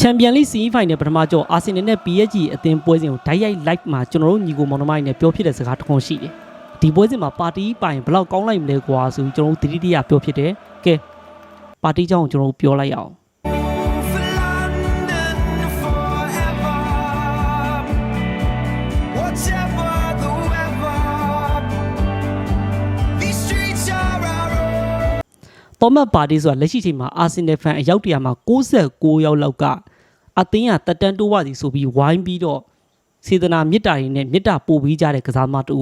ချန်ပီယံလိစီးဖိုင်နယ်ပထမကြောအာဆင်နယ်နဲ့ PSG အသင်းပွဲစဉ်ကိုဓာတ်ရိုက် live မှာကျွန်တော်တို့ညီကိုမောင်နှမတွေနဲ့ပြောဖြစ်တဲ့စကားတစ်ခုရှိတယ်။ဒီပွဲစဉ်မှာပါတီပိုင်ဘယ်လောက်ကောင်းလိုက်မလဲကွာဆိုပြီးကျွန်တော်တို့တတိတရပြောဖြစ်တယ်။ကဲပါတီကြောင့်ကျွန်တော်တို့ပြောလိုက်ရအောင် For London forever. Whatever the weather, these streets are our own. ။သောမတ်ပါတီဆိုတာလက်ရှိချိန်မှာအာဆင်နယ်ဖန်အယောက်တရာမှာ69ယောက်လောက်က အသင်းကတက်တန်းတိုးဝစီဆိုပြီးဝိုင်းပြီးတော့စေတနာမေတ္တာတွေနဲ့မေတ္တာပို့ပြီးကြတဲ့ကစားသမားတူ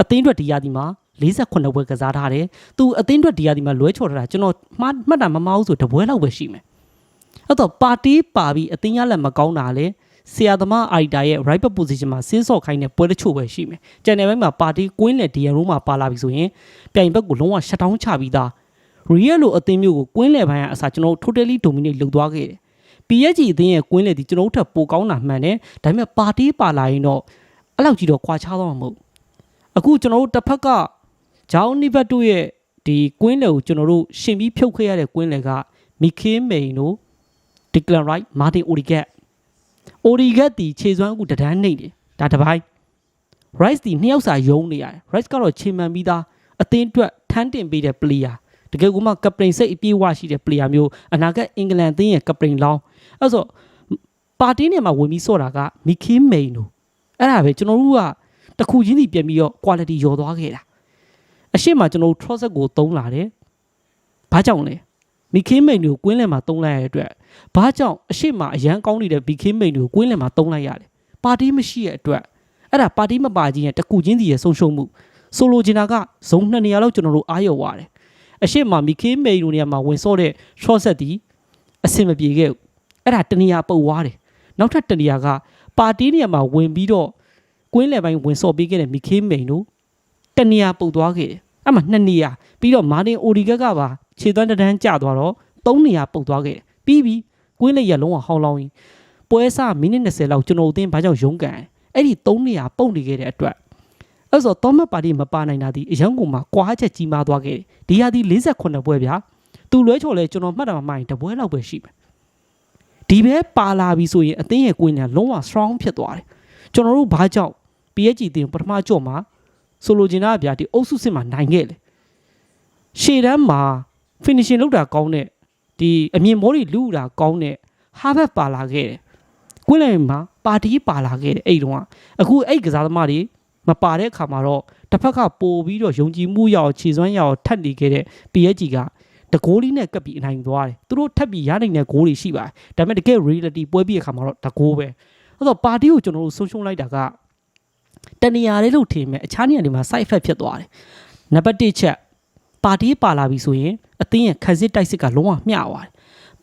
အသင်းအတွက်ဒီရာဒီမှာ48ပွဲကစားထားတယ်။သူအသင်းအတွက်ဒီရာဒီမှာလွဲချော်ထားတာကျွန်တော်မှတ်မှတ်တာမမအောင်ဆိုတပွဲလောက်ပဲရှိမယ်။အဲ့တော့ပါတီပါပြီးအသင်းရလက်မကောင်းတာလေဆရာသမားအိုက်တာရဲ့ right back position မှာဆင်းဆော့ခိုင်းတဲ့ပွဲတချို့ပဲရှိမယ်။ကျန်တဲ့ဘက်မှာပါတီကွင်းလက်ဒီယန်ရိုးမှာပါလာပြီဆိုရင်ပြိုင်ဘက်ကိုလုံးဝရှက်တောင်းချပြီးသား real လို့အသင်းမျိုးကိုကွင်းလယ်ပိုင်းကအစားကျွန်တော်တို့ totally dominate လုပ်သွားခဲ့တယ်။ PSG အသင်းရဲ့ကွင်းလယ်ဒီကျွန်တော်တို့ထပ်ပိုကောင်းတာမှန်တယ်။ဒါပေမဲ့ပါတီပါလာရင်တော့အဲ့လောက်ကြီးတော့ကွာခြားတော့မှာမဟုတ်ဘူး။အခုကျွန်တော်တို့တစ်ဖက်ကဂျောင်းနိဘတ်တို့ရဲ့ဒီကွင်းလယ်ကိုကျွန်တော်တို့ရှင်ပြီးဖြုတ်ခဲ့ရတဲ့ကွင်းလယ်ကမီခေးမိန်တို့ဒီကလန်ရိုက်မာတင်အိုရီဂက်အိုရီဂက်ဒီခြေစွမ်းအခုတဒန်းနှိမ့်တယ်ဒါတစ်ပိုင်း rice ဒီနှစ်ယောက်စာယုံနေရတယ် rice ကတော့ချိန်မှန်ပြီးသားအသင်းအတွက်ထမ်းတင်ပေးတဲ့ player တကယ်ကိုမှကပတိန်စိတ်အပြည့်အဝရှိတဲ့ player မျိုးအနာဂတ်အင်္ဂလန်အသင်းရဲ့ကပတိန်လောင်းအဲ့ဆိုပါတီနဲ့မှာဝင်ပြီးစော့တာကမီခင်းမိန်တို့အဲ့ဒါပဲကျွန်တော်တို့ကတစ်ခုချင်းစီပြန်ပြီးတော့ quality ရောသွားခဲ့တာအရှိမကျွန်တော်တို့ trust ကိုသုံးလာတယ်ဘာကြောင့်လဲမီခင်းမိန်တို့ကွင်းလယ်မှာသုံးလိုက်ရတဲ့အတွက်ဘာကြောင့်အရှိမအရန်ကောင်းနေတဲ့မီခင်းမိန်တို့ကွင်းလယ်မှာသုံးလိုက်ရတယ်ပါတီမရှိတဲ့အတွက်အဲ့ဒါပါတီမပါချင်းရဲ့တကူချင်းစီရဲ့ဆုံးရှုံးမှုဆိုလိုချင်တာကဇုံနှစ်နေရာလောက်ကျွန်တော်တို့အားရဝရတယ် အရှိမမီခေးမေလိုနေရာမှာဝင်စော့တဲ့ short set ဒီအဆင်မပြေခဲ့ဘူးအဲ့ဒါတနေရာပုတ်သွားတယ်နောက်ထပ်တနေရာကပါတီနေရာမှာဝင်ပြီးတော့ကွင်းလယ်ပိုင်းဝင်စော့ပေးခဲ့တဲ့မီခေးမိန်တို့တနေရာပုတ်သွားခဲ့တယ်အဲ့မှာနှစ်နေရာပြီးတော့မာတင်အိုဒီဂက်ကပါခြေသွမ်းတစ်တန်းကျသွားတော့သုံးနေရာပုတ်သွားခဲ့တယ်ပြီးပြီးကွင်းလယ်ရလုံးဝဟောင်းလောင်းရင်ပွဲစားမိနစ်20လောက်ကျွန်တော်တို့အသင်းဘာကြောင့်ရုန်းကန်လဲအဲ့ဒီ၃နေရာပုတ်နေခဲ့တဲ့အတွက် အဲ့ဆိုတော့မတ်ပါတီမပါနိုင်တာဒီအရန်ကုန်မှာကွာချက်ကြီးမားသွားခဲ့တယ်ဒီဟာဒီ48ပွဲဗျာသူလွဲချော်လဲကျွန်တော်မှတ်တာမမှရင်တပွဲလောက်ပဲရှိမယ်ဒီပဲပါလာပြီဆိုရင်အသင်းရဲ့ကိုယ်ညာလုံးဝ strong ဖြစ်သွားတယ်ကျွန်တော်တို့ဘာကြောင့် PSG အသင်းပထမကြော့မှာဆိုလိုချင်တာကဗျာဒီအုပ်စုစစ်မှာနိုင်ခဲ့လေရှေ့တန်းမှာ finishing လုပ်တာကောင်းတဲ့ဒီအမြင်မောတွေလူတာကောင်းတဲ့ဟာဘတ်ပါလာခဲ့တယ်ကွင်းလယ်မှာပါတီပါလာခဲ့တယ်အဲ့တုန်းကအခုအဲ့ကစားသမားတွေ မပါတဲ့အခါမှာတော့တစ်ဖက်ကပို့ပြီးတော့ယုံကြည်မှုရအောင်ခြေစွမ်းရအောင်ထပ်နေခဲ့တဲ့ PSG ကတကိုးလေးနဲ့ကပ်ပြီးအနိုင်သွားတယ်သူတို့ထပ်ပြီးရနိုင်တဲ့ဂိုးတွေရှိပါတယ်ဒါပေမဲ့တကယ် reality ပွဲပြီးတဲ့အခါမှာတော့တကိုးပဲအဲ့တော့ပါတီကိုကျွန်တော်တို့ဆုံးရှုံးလိုက်တာကတနေရာလေးလို့ထင်မဲ့အခြားနေရာတွေမှာ side effect ဖြစ်သွားတယ်နံပါတ်1ချက်ပါတီပါလာပြီဆိုရင်အသင်းရဲ့ခက်စစ်တိုက်စစ်ကလုံးဝမျှသွားတယ်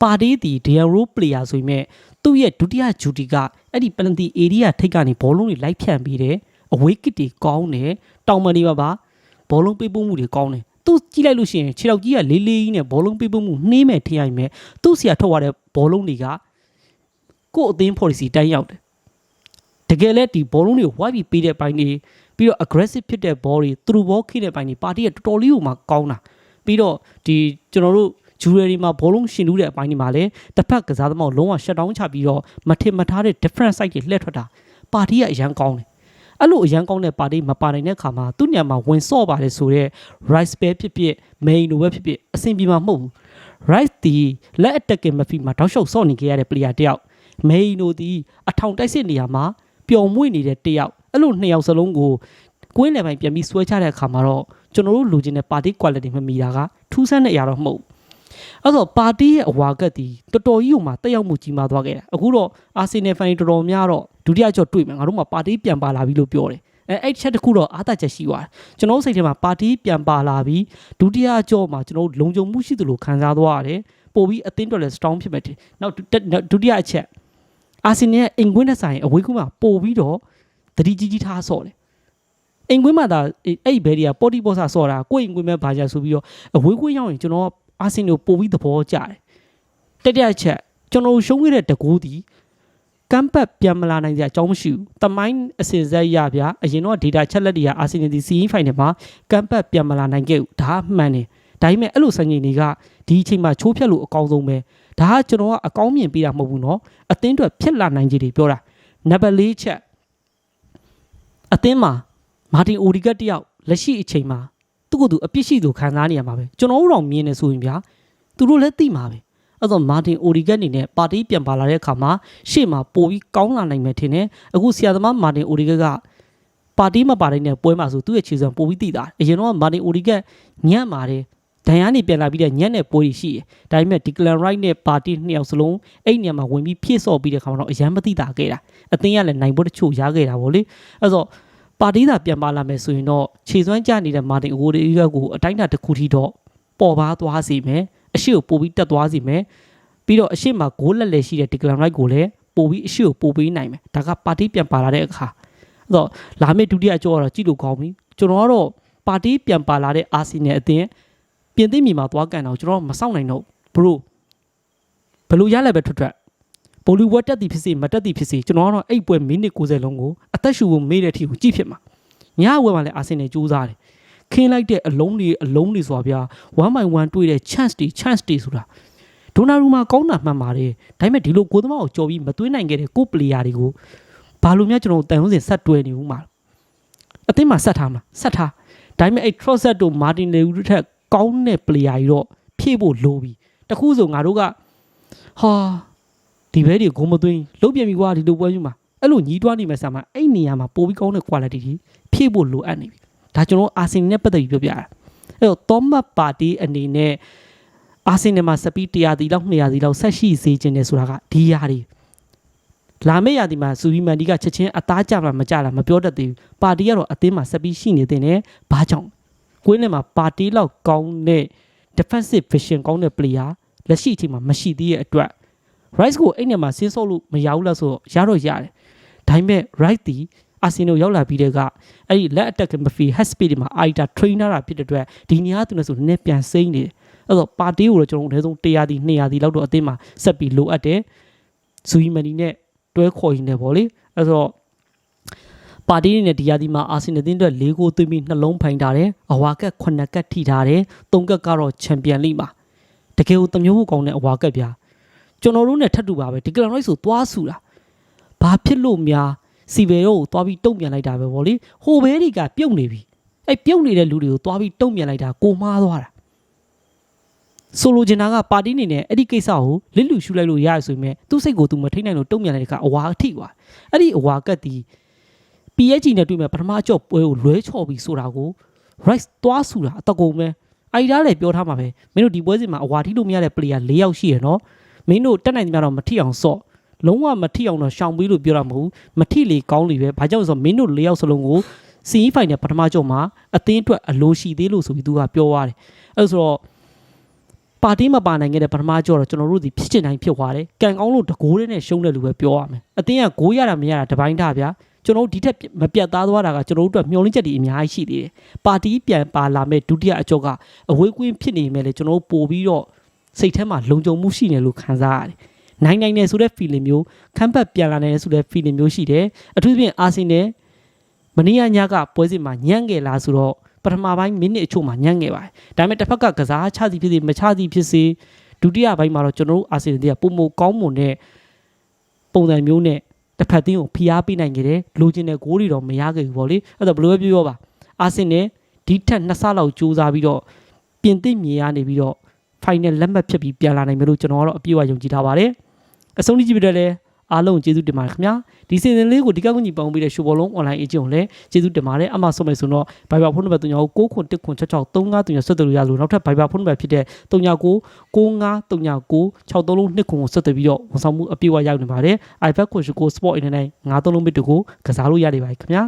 ပါတီဒီ Diaro player ဆိုရင်သူ့ရဲ့ဒုတိယဂျူတီကအဲ့ဒီ penalty area ထိပ်ကနေဘောလုံးတွေလိုက်ဖြန့်ပြီးတယ် အဝေးကစ်တွေကောင်းတယ်တောင်မနေပါပါဘောလုံးပေးပို့မှုတွေကောင်းတယ်သူကြည့်လိုက်လို့ရှိရင်ခြေထောက်ကြီးကလေးလေးကြီးနဲ့ဘောလုံးပေးပို့မှုနှေးမဲ့ထင်ရမယ်သူ့ဆရာထုတ်ရတဲ့ဘောလုံးတွေကကို့အသင်း policy တိုင်းရောက်တယ်တကယ်လဲဒီဘောလုံးတွေဝိုက်ပြီးပေးတဲ့ပိုင်းတွေပြီးတော့ aggressive ဖြစ်တဲ့ ball တွေသူတို့ဘောခိတဲ့ပိုင်းတွေပါတီကတော်တော်လေးကိုမှကောင်းတာပြီးတော့ဒီကျွန်တော်တို့ဂျူရယ်ဒီမှာဘောလုံးရှင်လူတဲ့အပိုင်းဒီမှာလည်းတစ်ဖက်ကစားသမားကိုလုံးဝ shut down ချပြီးတော့မထင်မထားတဲ့ different side တွေလှည့်ထွက်တာပါတီကအရန်ကောင်းတယ် အဲ့လိုအရန်ကောင်းတဲ့ပါတီမပါနိုင်တဲ့အခါမှာသူ့ညံမှာဝင်ဆော့ပါတယ်ဆိုတော့ rice ပဲဖြစ်ဖြစ် main လိုပဲဖြစ်ဖြစ်အဆင်ပြေမှာမဟုတ်ဘူး rice ဒီလက် attacking မဖီမှာတောက်လျှောက်ဆော့နေကြရတဲ့ player တယောက် main တို့ဒီအထောင်တိုက်စစ်နေရာမှာပျော်မွေ့နေတဲ့တယောက်အဲ့လိုနှစ်ယောက်စလုံးကိုကွင်းလယ်ပိုင်းပြန်ပြီးဆွဲချတဲ့အခါမှာတော့ကျွန်တော်တို့လူချင်းတဲ့ party quality မမီတာကထူးဆန်းတဲ့အရာတော့မဟုတ်ဘူးအဲ့တော့ပါတီရဲ့အဝါကတ်ဒီတော်တော်ကြီးကိုမှတက်ရောက်မှုကြီးမားသွားခဲ့တာအခုတော့အာဆင်နယ်ဖန်တော်တော်များတော့ ဒုတိယကြော့တွေ့မယ်ငါတို့မှပါတီပြန်ပါလာပြီလို့ပြောတယ်အဲအဲ့ချက်တစ်ခုတော့အားတချက်ရှိသွားတယ်ကျွန်တော်စိတ်ထဲမှာပါတီပြန်ပါလာပြီဒုတိယကြော့မှာကျွန်တော်လုံခြုံမှုရှိသလိုခံစားသွားရတယ်ပို့ပြီးအသင်းတော်လည်း strong ဖြစ်မယ်တဲ့နောက်ဒုတိယအချက်အာဆင်နယ်ရဲ့အင်ကွင်းနဲ့ဆိုင်အဝေးကွင်းမှာပို့ပြီးတော့တတိကြီးကြီးထားဆော့တယ်အင်ကွင်းမှာဒါအဲ့ဒီဘဲဒီကပေါ်တီပေါ်ဆာဆော့တာကိုယ်အင်ကွင်းမဲ့ဘာကြဆိုပြီးတော့အဝေးကွင်းရောက်ရင်ကျွန်တော်အာဆင်နယ်ပို့ပြီးသဘောကျတယ်တတိယချက်ကျွန်တော်ရှုံးခဲ့တဲ့တကူဒီ ကမ်းပတ်ပြန်မလာနိုင်ကြအကြောင်းမရှိဘူး။တမိုင်းအစစ်ဆက်ရဗျာအရင်တော့ data ချက်လက်တွေကအာဆင်နယ်ဒီ CE file မှာကမ်းပတ်ပြန်မလာနိုင်ခဲ့ဘူး။ဒါမှန်တယ်။ဒါပေမဲ့အဲ့လိုစံချိန်တွေကဒီအချိန်မှာချိုးဖြတ်လို့အကောင်းဆုံးပဲ။ဒါကကျွန်တော်ကအကောင်းမြင်ပေးတာမဟုတ်ဘူးနော်။အသင်းအတွက်ဖြစ်လာနိုင်ခြေတွေပြောတာ။ number ၄ချက်အသင်းမှာမာတင်အိုဒီဂတ်တယောက်လက်ရှိအချိန်မှာသူ့ကိုယ်သူအပြစ်ရှိသူခံစားနေရမှာပဲ။ကျွန်တော်တို့တော့မြင်နေဆိုရင်ဗျာသူတို့လည်းသိမှာပဲ။ အဲ့တော့မာတင်အိုဒီဂတ်အနေနဲ့ပါတီပြန်ပါလာတဲ့အခါမှာရှေ့မှာပိုပြီးကောင်းလာနိုင်မယ်ထင်တယ်အခုဆရာသမားမာတင်အိုဒီဂတ်ကပါတီမပါတဲ့နဲ့ပွဲမှာဆိုသူ့ရဲ့ခြေစွမ်းပိုပြီးသိတာအရင်တော့မာတင်အိုဒီဂတ်ညံ့ပါတယ်ဒန်ယာနေပြန်လာပြီးတဲ့ညံ့တဲ့ပွဲကြီးရှိတယ်ဒါပေမဲ့ဒီကလန်ရိုက်နဲ့ပါတီနှစ်ယောက်စလုံးအဲ့ဒီနေရာမှာဝင်ပြီးဖြည့်ဆော့ပြီးတဲ့ခါမှာတော့အရန်မသိတာခဲ့တာအသင်းကလည်းနိုင်ဖို့တချို့ရခဲ့တာဗောလေအဲ့တော့ပါတီသာပြန်ပါလာမယ်ဆိုရင်တော့ခြေစွမ်းကျနေတဲ့မာတင်အိုဒီဂတ်ကိုအတိုင်းအတာတစ်ခုထိတော့ပေါ်ပါသွားစေမယ် အရှိကိုပိုပြီးတက်သွားစေမယ်ပြီးတော့အရှိမဂိုးလက်လက်ရှိတဲ့ဒီကလန်ရိုက်ကိုလည်းပို့ပြီးအရှိကိုပို့ပေးနိုင်မယ်ဒါကပါတီပြန်ပါလာတဲ့အခါအဲ့တော့လာမယ့်ဒုတိယအကြောကတော့ကြည့်လို့ကောင်းပြီကျွန်တော်ကတော့ပါတီပြန်ပါလာတဲ့အာဆီနယ်အသင်းပြင်သစ်မြေမှာသွားကန်တော့ကျွန်တော်မစောင့်နိုင်တော့ဘရိုဘလို့ရလဲပဲထွက်ထွက်ဘိုလီဝတ်တက်သည်ဖြစ်စေမတက်သည်ဖြစ်စေကျွန်တော်ကတော့အဲ့ပွဲမိနစ်90လုံးကိုအသက်ရှူဖို့မေးတဲ့အထိကိုကြည့်ဖြစ်မှာညဝဲမှာလည်းအာဆီနယ်ကြိုးစားတယ် ခင်းလိုက်တဲ့အလုံးတွေအလုံးတွေဆိုတာဗျာ1 by 1တွေ့တဲ့ chance တွေ chance တွေဆိုတာဒိုနာရူမာကောင်းတာမှန်ပါတယ်ဒါပေမဲ့ဒီလိုကိုသမားကိုကြော်ပြီးမသွင်းနိုင်ခဲ့တဲ့ကိုပလေယာတွေကိုဘာလို့များကျွန်တော်တန်ရုံးစင်ဆက်တွဲနေဦးမှာအသင်းမှာဆက်ထားမှာဆက်ထားဒါပေမဲ့အဲ့ Trosset တို့ Martin Le Roux ထက်ကောင်းတဲ့ပလေယာကြီးတော့ဖြည့်ဖို့လိုပြီတခုဆိုငါတို့ကဟာဒီဘဲတွေဂုံမသွင်းလုတ်ပြန်ပြီကွာဒီလိုပွဲမျိုးမှာအဲ့လိုညီးတွားနေမယ်ဆာမှာအဲ့နေရာမှာပိုပြီးကောင်းတဲ့ quality ကြီးဖြည့်ဖို့လိုအပ်နေပြီ ဒါကျွန်တော်အာဆင်နဲ့ပတ်သက်ပြီးပြောပြတာအဲ့တော့ Thomas Partey အနေနဲ့အာဆင်နယ်မှာစပီး100တီလောက်200တီလောက်ဆက်ရှိစေခြင်းနဲ့ဆိုတာကဒီရာတွေလာမယ့်ရာသီမှာစူဘီမန်ဒီကချက်ချင်းအသားကြမှာမကြလားမပြောတတ်သေးဘူးပါတီကတော့အသင်းမှာစပီးရှိနေတဲ့နဲ့ဘာကြောင့်ကွင်းထဲမှာပါတီလောက်ကောင်းတဲ့ defensive vision ကောင်းတဲ့ player လက်ရှိအချိန်မှာမရှိသေးတဲ့အတွက် rice ကိုအဲ့နေမှာဆင်းဆော့လို့မရဘူးလားဆိုတော့ရတော့ရတယ်ဒါပေမဲ့ right တီ အာဆင်နယ်ရောက်လာပြီးတဲ့ကအဲ့ဒီလက် attack မဖီ head speed တွေမှာ aita trainer တာဖြစ်တဲ့အတွက်ဒီနေရာသူနဲ့ဆိုနည်းနည်းပြန်စိမ့်နေတယ်အဲ့တော့ပါတီကိုတော့ကျွန်တော်တို့အနည်းဆုံး100တီ200တီလောက်တော့အသင်းမှာဆက်ပြီးလိုအပ်တယ်ဇူယီမန်နီနဲ့တွဲခေါ်ရင်းနဲ့ပေါ့လေအဲ့တော့ပါတီနဲ့ဒီယာဒီမှာအာဆင်နယ်တင်းအတွက်၄ဂိုးသွင်းပြီးနှလုံးဖိုင်ထားတယ်အဝါကက်9ကက်ထိထားတယ်၃ကက်ကတော့ချန်ပီယံလိမှာတကယ်ကိုတမျိုးဖို့ကောင်းတဲ့အဝါကက်ဗျာကျွန်တော်တို့နဲ့ထပ်တူပါပဲဒီကလန်ရိုက်ဆိုသွားဆူတာဘာဖြစ်လို့များ စီဗယ်တို့ကိုသွားပြီးတုံ့ပြန်လိုက်တာပဲဗောလေဟိုဘဲတွေကပြုတ်နေပြီအဲ့ပြုတ်နေတဲ့လူတွေကိုသွားပြီးတုံ့ပြန်လိုက်တာကိုမားသွားတာဆိုလိုချင်တာကပါတီအနေနဲ့အဲ့ဒီကိစ္စကိုလစ်လူရှူလိုက်လို့ရရဆိုပေမဲ့သူ့စိတ်ကိုသူမထိနိုင်လို့တုံ့ပြန်လိုက်တဲ့ကအဝါအထိကွာအဲ့ဒီအဝါကတ်ဒီ PSG နဲ့တွေ့မဲ့ပထမအကျော့ပွဲကိုလွဲချော်ပြီးဆိုတာကို rice သွားဆူတာအတကုံပဲအဲ့ဒီဒါလည်းပြောထားမှာပဲမင်းတို့ဒီပွဲစဉ်မှာအဝါထိလို့မရတဲ့ player ၄ယောက်ရှိရနော်မင်းတို့တက်နိုင်ကြတော့မထိအောင်စော့ လုံးဝမထိအောင်တော့ရှောင်ပြီးလို့ပြောတာမဟုတ်ဘူးမထိလေကောင်းလေပဲဘာကြောင့်လဲဆိုတော့မင်းတို့၄ယောက်စလုံးကိုစီဖိုင်နဲ့ပထမကျော့မှာအသင်းအတွက်အလိုရှိသေးလို့ဆိုပြီးသူကပြောသွားတယ်အဲ့ဆိုတော့ပါတီမပါနိုင်ခဲ့တဲ့ပထမကြောတော့ကျွန်တော်တို့ဒီဖြစ်ချင်တိုင်းဖြစ်သွားတယ်။ကံကောင်းလို့တကိုးလေးနဲ့ရှုံးတယ်လို့ပဲပြောရမယ်။အတင်းကဂိုးရတာမရတာတပိုင်းထားဗျာ။ကျွန်တော်တို့ဒီထက်မပြတ်သားသွားတာကကျွန်တော်တို့အတွက်မျှော်လင့်ချက်တွေအများကြီးရှိသေးတယ်။ပါတီပြန်ပါလာမဲ့ဒုတိယအကြောကအဝေးကွင်းဖြစ်နေမဲ့လေကျွန်တော်တို့ပို့ပြီးတော့စိတ်ထဲမှာလုံခြုံမှုရှိနေလို့ခံစားရတယ်။ နိုင်နိုင်နေဆိုတဲ့ feeling မျိုးခမ်းပတ်ပြန်လာနေဆိုတဲ့ feeling မျိုးရှိတယ်။အထူးသဖြင့်အာဆင်နယ်မနေ့ကညကပွဲစဉ်မှာညံ့ငယ်လာဆိုတော့ပထမပိုင်းမိနစ်အချို့မှာညံ့ငယ်ပါတယ်။ဒါပေမဲ့တစ်ဖက်ကကစားချသည်ဖြစ်စေမချသည်ဖြစ်စေဒုတိယပိုင်းမှာတော့ကျွန်တော်တို့အာဆင်နယ်တွေကပုံမကောင်းမွန်တဲ့ပုံစံမျိုးနဲ့တစ်ဖက်တင်းကိုဖိအားပေးနိုင်ခဲ့တယ်။လိုချင်တဲ့ဂိုးတွေတော့မရခဲ့ဘူးပေါ့လေ။အဲ့တော့ဘယ်လိုပဲပြောပြောပါအာဆင်နယ်ဒီထက်နှစ်ဆလောက်ကြိုးစားပြီးတော့ပြင်သစ်မြေကနေပြီးတော့ final လက်မှတ်ဖြစ်ပြီးပြန်လာနိုင်မယ်လို့ကျွန်တော်ကတော့အပြည့်အဝယုံကြည်ထားပါတယ်။ အဆုံးထိကြည့်ပြီးတော့လည်းအားလုံးကျေးဇူးတင်ပါတယ်ခင်ဗျာဒီစီဇန်လေးကိုဒီကောက်ကူညီပေါင်းပေးတဲ့ရှိုးဘောလုံး online agent ကိုလည်းကျေးဇူးတင်ပါတယ်အမှဆုံးမယ်ဆိုတော့ Viber ဖုန်းနံပါတ်39ကိုခွန်1ခွန်66 39 39ဆက်သွယ်လို့ရလို့နောက်ထပ် Viber ဖုန်းနံပါတ်ဖြစ်တဲ့39 95 39 63လုံး2ခွန်ကိုဆက်သွယ်ပြီးတော့ဝန်ဆောင်မှုအပြည့်အဝရောက်နေပါတယ် iPad ကိုရှိကို Sport Internet 53လုံးဘစ်တကိုကစားလို့ရနေပါတယ်ခင်ဗျာ